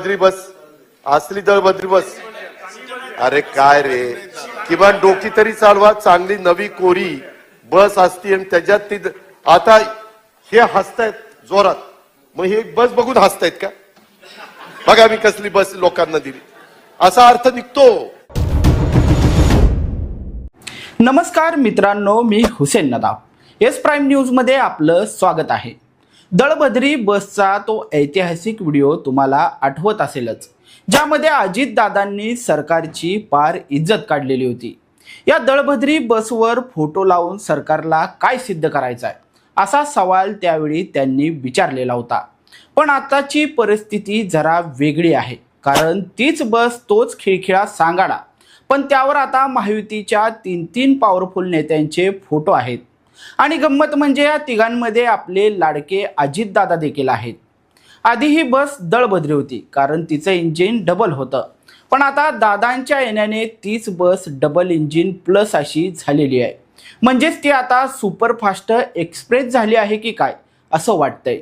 बद्री बस असली दळबद्री बस. अरे काय रे? किमान डोकी तरी चालवा चांगली नवी कोरी बस असती आणि त्याच्यात ती आता हे हसतायत जोरात. मग हे बस बघून हसतायत का? बघा मी कसली बस लोकांना दिली. असा अर्थ निघतो. नमस्कार मित्रांनो मी हुसेन नदाब. एस प्राईम न्यूजमध्ये आपलं स्वागत आहे. दळभद्री बसचा तो ऐतिहासिक व्हिडिओ तुम्हाला आठवत असेलच ज्यामध्ये अजितदादांनी सरकारची पार इज्जत काढलेली होती. या दळभद्री बसवर फोटो लावून सरकारला काय सिद्ध करायचं आहे असा सवाल त्यावेळी त्यांनी विचारलेला होता. पण आताची परिस्थिती जरा वेगळी आहे कारण तीच बस तोच खिळखिळा सांगाडा. पण त्यावर आता महायुतीच्या तीन तीन पॉवरफुल नेत्यांचे फोटो आहेत. आणि गंमत म्हणजे या तिघांमध्ये आपले लाडके अजितदादा देखील आहेत. आधी ही बस दळभद्री होती कारण तिचं इंजिन डबल होतं. पण आता दादांच्या येण्याने तीच बस डबल इंजिन प्लस अशी झालेली आहे. म्हणजेच ती आता सुपरफास्ट एक्सप्रेस झाली आहे की काय असं वाटतंय.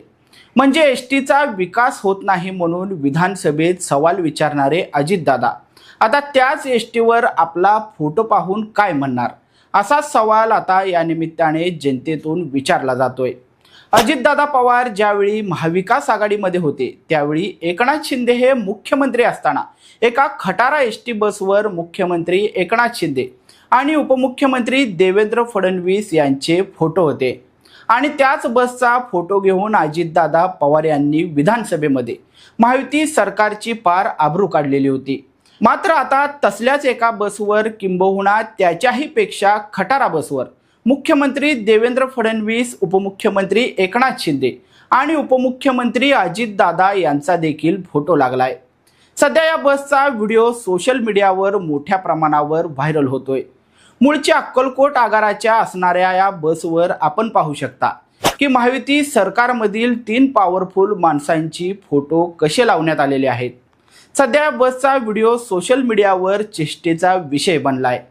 म्हणजे एस टीचा विकास होत नाही म्हणून विधानसभेत सवाल विचारणारे अजितदादा आता त्याच एस टीवर आपला फोटो पाहून काय म्हणणार? असा सवाल आता या निमित्ताने जनतेतून विचारला जातोय. अजितदादा पवार ज्यावेळी महाविकास आघाडीमध्ये होते त्यावेळी एकनाथ शिंदे हे मुख्यमंत्री असताना एका खटारा एस टी बसवर मुख्यमंत्री एकनाथ शिंदे आणि उपमुख्यमंत्री देवेंद्र फडणवीस यांचे फोटो होते. आणि त्याच बसचा फोटो घेऊन अजितदादा पवार यांनी विधानसभेमध्ये महायुती सरकारची पार आबरू काढलेली होती. मात्र आता तसल्याच एका बसवर किंबहुना त्याच्याही पेक्षा खटारा बसवर मुख्यमंत्री देवेंद्र फडणवीस उपमुख्यमंत्री एकनाथ शिंदे आणि उपमुख्यमंत्री अजितदादा यांचा देखील फोटो लागलाय. सध्या या बसचा व्हिडिओ सोशल मीडियावर मोठ्या प्रमाणावर व्हायरल होतोय. मूळच्या अक्कलकोट आगाराच्या असणाऱ्या या बसवर आपण पाहू शकता की महायुती सरकारमधील तीन पॉवरफुल माणसांची फोटो कसे लावण्यात आलेले आहेत. सध्या बसचा व्हिडिओ सोशल मीडियावर चेष्टेचा विषय बनलाय.